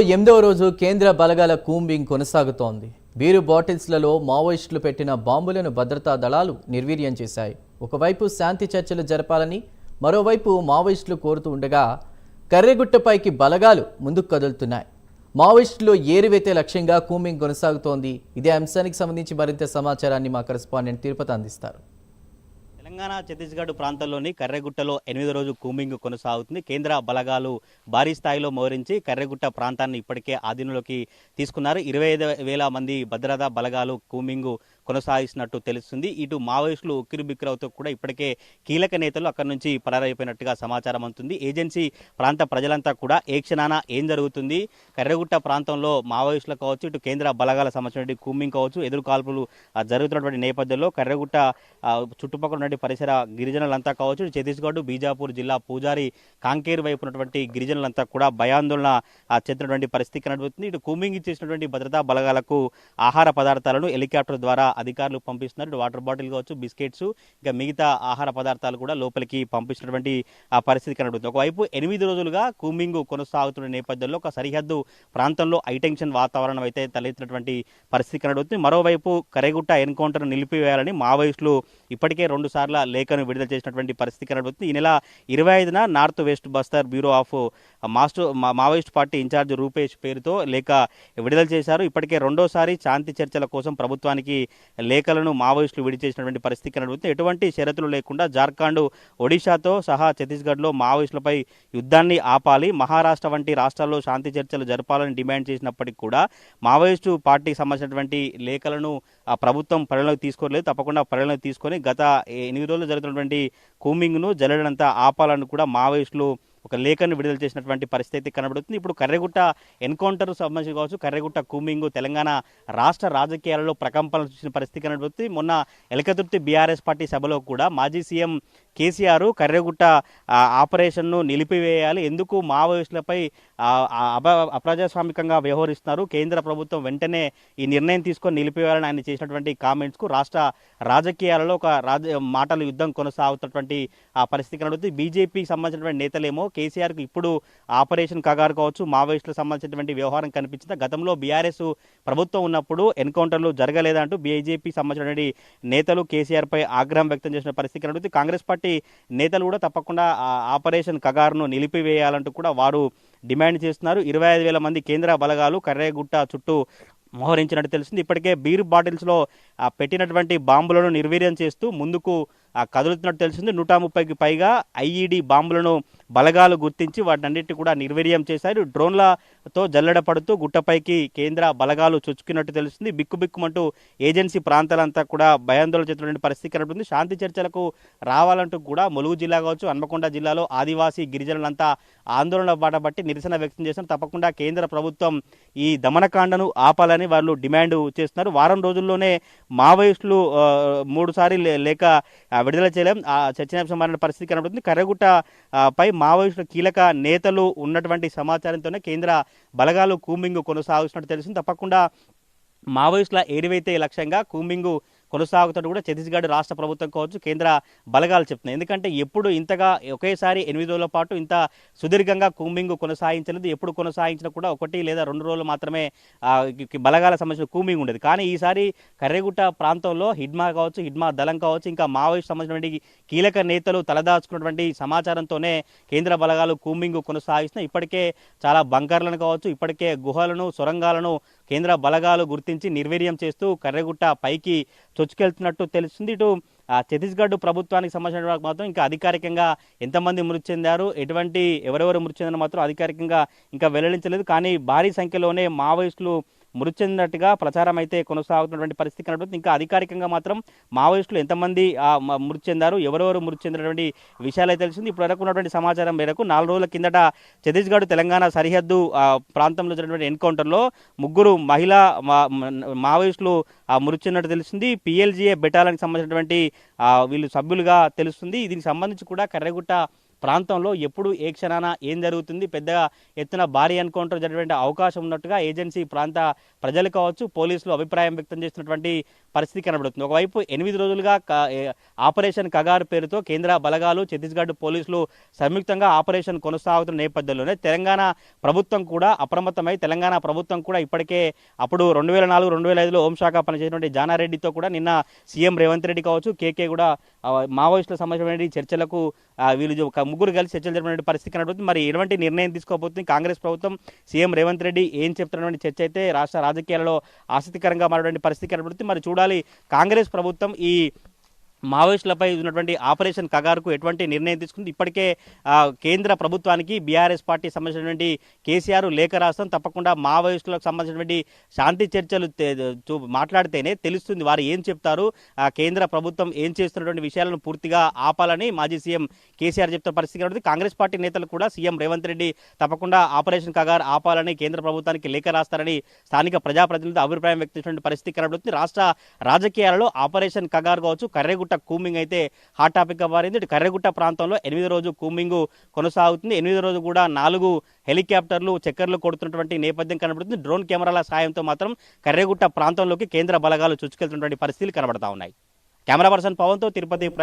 ఎనిమిదవ రోజు కేంద్ర బలగాల కూంబింగ్ కొనసాగుతోంది. బీరు బాటిల్స్లలో మావోయిస్టులు పెట్టిన బాంబులను భద్రతా దళాలు నిర్వీర్యం చేశాయి. ఒకవైపు శాంతి చర్చలు జరపాలని మరోవైపు మావోయిస్టులు కోరుతూ ఉండగా కర్రెగుట్టపైకి బలగాలు ముందుకు కదులుతున్నాయి. మావోయిస్టులు ఏరివేతే లక్ష్యంగా కూంబింగ్ కొనసాగుతోంది. ఇదే అంశానికి సంబంధించి మరింత సమాచారాన్ని మా కరెస్పాండెంట్ తిరుపతి అందిస్తారు. తెలంగాణ ఛత్తీస్గఢ్ ప్రాంతంలోని కర్రెగుట్టలో ఎనిమిదో రోజు కూంబింగ్ కొనసాగుతుంది. కేంద్ర బలగాలు భారీ స్థాయిలో మోహరించి కర్రెగుట్ట ప్రాంతాన్ని ఇప్పటికే ఆధీనంలోకి తీసుకున్నారు. ఇరవై ఐదు వేల మంది భద్రతా బలగాలు కూంబింగ్ కొనసాగిస్తున్నట్టు తెలుస్తుంది. ఇటు మావోయిస్టులు ఉక్కిరిబిక్కిరవుతూ కూడా ఇప్పటికే కీలక నేతలు అక్కడి నుంచి పరారైపోయినట్టుగా సమాచారం అందుతుంది. ఏజెన్సీ ప్రాంత ప్రజలంతా కూడా ఏ క్షణాన ఏం జరుగుతుంది? కర్రగుట్ట ప్రాంతంలో మావోయిస్టులు కావచ్చు ఇటు కేంద్ర బలగాల సంబంధించిన కూమింగ్ కావచ్చు ఎదురు కాల్పులు జరుగుతున్నటువంటి నేపథ్యంలో కర్రగుట్ట చుట్టుపక్కల ఉన్నటువంటి పరిసర గిరిజనులంతా కావచ్చు ఇటు ఛత్తీస్గఢ్ బీజాపూర్ జిల్లా పూజారి కాంకేరు వైపు ఉన్నటువంటి గిరిజనులంతా కూడా భయాందోళన చెందినటువంటి పరిస్థితి కనబడుతుంది. ఇటు కూమింగ్ ఇచ్చేసినటువంటి భద్రతా బలగాలకు ఆహార పదార్థాలను హెలికాప్టర్ ద్వారా అధికారులు పంపిస్తున్నారు. వాటర్ బాటిల్ కావచ్చు బిస్కెట్స్ ఇంకా మిగతా ఆహార పదార్థాలు కూడా లోపలికి పంపించినటువంటి ఆ పరిస్థితి కనబడుతుంది. ఒకవైపు ఎనిమిది రోజులుగా కూమింగ్ కొనసాగుతున్న నేపథ్యంలో ఒక సరిహద్దు ప్రాంతంలో హైటెన్షన్ వాతావరణం అయితే తలెత్తినటువంటి పరిస్థితి కనబడుతుంది. మరోవైపు కరేగుట్ట ఎన్కౌంటర్ నిలిపివేయాలని మావోయిస్టులు ఇప్పటికే రెండు సార్ల లేఖను విడుదల చేసినటువంటి పరిస్థితి కనబడుతుంది. ఈ నెల ఇరవై ఐదున north west Bastar bureau of master మా- మావోయిస్ట్ పార్టీ ఇన్ఛార్జ్ రూపేష్ పేరుతో లేఖ విడుదల చేశారు. ఇప్పటికే రెండోసారి శాంతి చర్చల కోసం ప్రభుత్వానికి లేఖలను మావోయిస్టులు విడి చేసినటువంటి పరిస్థితి కనబడుతుంది. ఎటువంటి షరతులు లేకుండా జార్ఖండ్ ఒడిశాతో సహా ఛత్తీస్గఢ్లో మావోయిస్టులపై యుద్ధాన్ని ఆపాలి. మహారాష్ట్ర వంటి రాష్ట్రాల్లో శాంతి చర్చలు జరపాలని డిమాండ్ చేసినప్పటికీ కూడా మావోయిస్టు పార్టీకి సంబంధించినటువంటి లేఖలను ఆ ప్రభుత్వం పరిగణలోకి తీసుకోలేదు. తప్పకుండా పరిగణలోకి తీసుకొని గత ఎనిమిది రోజులు జరుగుతున్నటువంటి కూమింగ్ను జల్లడంతా ఆపాలని కూడా మావోయిస్టులు ఒక లేఖను విడుదల చేసినటువంటి పరిస్థితి కనబడుతుంది. ఇప్పుడు కర్రెగుట్ట ఎన్కౌంటర్ సంబంధించి కావచ్చు కర్రెగుట్ట కూమింగ్ తెలంగాణ రాష్ట్ర రాజకీయాలలో ప్రకంపనలు చూసిన పరిస్థితి కనబడుతుంది. మొన్న ఎలకతుర్తి బీఆర్ఎస్ పార్టీ సభలో కూడా మాజీ సీఎం కేసీఆర్ కర్రెగుట్ట ఆపరేషన్ను నిలిపివేయాలి. ఎందుకు మావోయిస్టులపై ఆ, అప అప్రజాస్వామికంగా వ్యవహరిస్తున్నారు? కేంద్ర ప్రభుత్వం వెంటనే ఈ నిర్ణయం తీసుకొని నిలిపివేయాలని ఆయన చేసినటువంటి కామెంట్స్కు రాష్ట్ర రాజకీయాలలో ఒక రాజ మాటల యుద్ధం కొనసాగుతున్నటువంటి ఆ పరిస్థితి కనబడుతుంది. బీజేపీకి సంబంధించినటువంటి నేతలేమో కేసీఆర్కు ఇప్పుడు ఆపరేషన్ కగారు కావచ్చు మావోయిస్టులకు సంబంధించినటువంటి వ్యవహారం కనిపించింది? గతంలో బీఆర్ఎస్ ప్రభుత్వం ఉన్నప్పుడు ఎన్కౌంటర్లు జరగలేదంటూ బీజేపీ సంబంధించినటువంటి నేతలు కేసీఆర్పై ఆగ్రహం వ్యక్తం చేసిన పరిస్థితి కనబడుతుంది. కాంగ్రెస్ పార్టీ నేతలు కూడా తప్పకుండా ఆ ఆపరేషన్ కగారును నిలిపివేయాలంటూ కూడా వారు డిమాండ్ చేస్తున్నారు. ఇరవై ఐదు వేల మంది కేంద్ర బలగాలు కర్రేగుట్ట చుట్టూ మోహరించినట్టు తెలిసింది. ఇప్పటికే బీర్ బాటిల్స్లో ఆ, పెట్టినటువంటి బాంబులను నిర్వీర్యం చేస్తూ ముందుకు కదులుతున్నట్టు తెలిసింది. నూట ముప్పైకి పైగా ఐఈడి బాంబులను బలగాలు గుర్తించి వాటన్నిటిని కూడా నిర్వీర్యం చేశారు. డ్రోన్లతో జల్లెడ పడుతూ గుట్టపైకి కేంద్ర బలగాలు చొచ్చుకున్నట్టు తెలుస్తుంది బిక్కుబిక్కుమంటూ ఏజెన్సీ ప్రాంతాలంతా కూడా భయాందోళన చెందినటువంటి పరిస్థితి కనబడుతుంది. శాంతి చర్చలకు రావాలంటూ కూడా ములుగు జిల్లా కావచ్చు హన్మకొండ జిల్లాలో ఆదివాసీ గిరిజనులంతా ఆందోళన బాట బట్టి నిరసన వ్యక్తం చేశారు. తప్పకుండా కేంద్ర ప్రభుత్వం ఈ దమనకాండను ఆపాలని వాళ్ళు డిమాండ్ చేస్తున్నారు. వారం రోజుల్లోనే మావోయిస్టులు మూడుసారి లే- లేక విడుదల చేయలేం. ఆ చర్చనీయాంశం మారిన పరిస్థితి కనబడుతుంది. కర్రగుట్ట పై మావోయిస్టుల కీలక నేతలు ఉన్నటువంటి సమాచారంతోనే కేంద్ర బలగాలు కూంబింగ్ కొనసాగుతున్నట్టు తెలిసింది తప్పకుండా మావోయిస్టుల ఏరివైతే లక్ష్యంగా కూమింగు కొనసాగుతున్నట్టు కూడా ఛత్తీస్గఢ్ రాష్ట్ర ప్రభుత్వం కావచ్చు కేంద్ర బలగాలు చెప్తున్నాయి. ఎందుకంటే ఎప్పుడు ఇంతగా ఒకేసారి ఎనిమిది రోజుల పాటు ఇంత సుదీర్ఘంగా కూంబింగ్ కొనసాగించలేదు. ఎప్పుడు కొనసాగించినా కూడా ఒకటి లేదా రెండు రోజులు మాత్రమే బలగాల సంబంధించిన కూంబింగ్ ఉండేది. కానీ ఈసారి కర్రెగుట్ట ప్రాంతంలో హిడ్మా కావచ్చు హిడ్మా దళం కావచ్చు ఇంకా మావోయిస్ట్ సంబంధించినటువంటి కీలక నేతలు తలదాచుకున్నటువంటి సమాచారంతోనే కేంద్ర బలగాలు కూంబింగ్ కొనసాగిస్తున్నాయి. ఇప్పటికే చాలా బంకర్లను కావచ్చు ఇప్పటికే గుహలను సొరంగాలను కేంద్ర బలగాలు గుర్తించి నిర్వీర్యం చేస్తూ కర్రెగుట్ట పైకి చొచ్చుకెళ్తున్నట్టు తెలుస్తుంది. ఇటు ఆ, ఛత్తీస్గఢ్ ప్రభుత్వానికి సంబంధించిన వాళ్ళకి మాత్రం ఇంకా అధికారికంగా ఎంతమంది మృతి చెందారు ఎటువంటి ఎవరెవరు మృతి చెందిన మాత్రం అధికారికంగా ఇంకా వెల్లడించలేదు. కానీ భారీ సంఖ్యలోనే మావోయిస్టులు మృతి చెందినట్టుగా ప్రచారం అయితే కొనసాగుతున్నటువంటి పరిస్థితి కనబడుతుంది. ఇంకా అధికారికంగా మాత్రం మావోయిస్టులు ఎంతమంది మృతి చెందారు ఎవరెవరు మృతి చెందినటువంటి విషయాలు అయితే తెలిసింది. ఇప్పుడు వరకు ఉన్నటువంటి సమాచారం మేరకు నాలుగు రోజుల కిందట ఛత్తీస్గఢ్ తెలంగాణ సరిహద్దు ప్రాంతంలో జరిగినటువంటి ఎన్కౌంటర్లో ముగ్గురు మహిళా మా- మావోయిస్టులు ఆ, మృతి చెందినట్టు తెలిసింది. పిఎల్జీఏ బెటాలకు సంబంధించినటువంటి వీళ్ళు సభ్యులుగా తెలుస్తుంది. దీనికి సంబంధించి కూడా కర్రగుట్ట ప్రాంతంలో ఎప్పుడు ఏ క్షణాన ఏం జరుగుతుంది పెద్దగా ఎత్తున భారీ ఎన్కౌంటర్ జరిగే అవకాశం ఉన్నట్టుగా ఏజెన్సీ ప్రాంత ప్రజలు కావచ్చు పోలీసులు అభిప్రాయం వ్యక్తం చేస్తున్నటువంటి పరిస్థితి కనబడుతుంది. ఒకవైపు ఎనిమిది రోజులుగా ఆపరేషన్ కగారు పేరుతో కేంద్ర బలగాలు ఛత్తీస్గఢ్ పోలీసులు సంయుక్తంగా ఆపరేషన్ కొనసాగుతున్న నేపథ్యంలోనే తెలంగాణ ప్రభుత్వం కూడా అప్రమత్తమై తెలంగాణ ప్రభుత్వం కూడా ఇప్పటికే అప్పుడు రెండు వేల నాలుగు రెండు వేల ఐదులో హోంశాఖ పనిచేసినటువంటి జానారెడ్డితో కూడా నిన్న సీఎం రేవంత్ రెడ్డి కావచ్చు కేకే కూడా ఆ, మావోయిస్టులకు సంబంధించినటువంటి చర్చలకు వీళ్ళు ఒక ముగ్గురు కలిసి చర్చలు జరిపినటువంటి పరిస్థితి కనబడుతుంది. మరి ఎటువంటి నిర్ణయం తీసుకోబోతుంది? కాంగ్రెస్ ప్రభుత్వం సీఎం రేవంత్ రెడ్డి ఏం చెప్తున్నటువంటి చర్చ అయితే రాష్ట్ర రాజకీయాలలో ఆసక్తికరంగా మారినటువంటి పరిస్థితి కనబడుతుంది. మరి చూడాలి కాంగ్రెస్ ప్రభుత్వం ఈ మావోయిస్టులపై ఉన్నటువంటి ఆపరేషన్ కగారుకు ఎటువంటి నిర్ణయం తీసుకుంది? ఇప్పటికే కేంద్ర ప్రభుత్వానికి బీఆర్ఎస్ పార్టీ సంబంధించినటువంటి కేసీఆర్ లేఖ రాస్తాం. తప్పకుండా మావోయిస్టులకు సంబంధించినటువంటి శాంతి చర్చలు చూ- మాట్లాడితేనే తెలుస్తుంది వారు ఏం చెప్తారు. ఆ, కేంద్ర ప్రభుత్వం ఏం చేస్తున్నటువంటి విషయాలను పూర్తిగా ఆపాలని మాజీ సీఎం కేసీఆర్ చెప్తున్న పరిస్థితి ఉంటుంది కాంగ్రెస్ పార్టీ నేతలు కూడా సీఎం రేవంత్ రెడ్డి తప్పకుండా ఆపరేషన్ కగార్ ఆపాలని కేంద్ర ప్రభుత్వానికి లేఖ రాస్తారని స్థానిక ప్రజాప్రతినిధులు అభిప్రాయం వ్యక్తం పరిస్థితి కనబడుతుంది. రాష్ట్ర రాజకీయాలలో ఆపరేషన్ కగారు కావచ్చు కర్రెగుట్ట కూమింగ్ అయితే హాట్ టాపిక్గా మారింది. ఇటు కర్రగుట్ట ప్రాంతంలో ఎనిమిది రోజు కూమింగ్ కొనసాగుతుంది. ఎనిమిది రోజు కూడా నాలుగు హెలికాప్టర్లు చక్కర్లు కొడుతున్నటువంటి నేపథ్యం కనబడుతుంది. డ్రోన్ కెమెరాల సాయంతో మాత్రం కర్రగుట్ట ప్రాంతంలోకి కేంద్ర బలగాలు చుచ్చుకెళ్తున్నటువంటి పరిస్థితులు కనబడతా ఉన్నాయి. Camera person పవన్తో Tirupati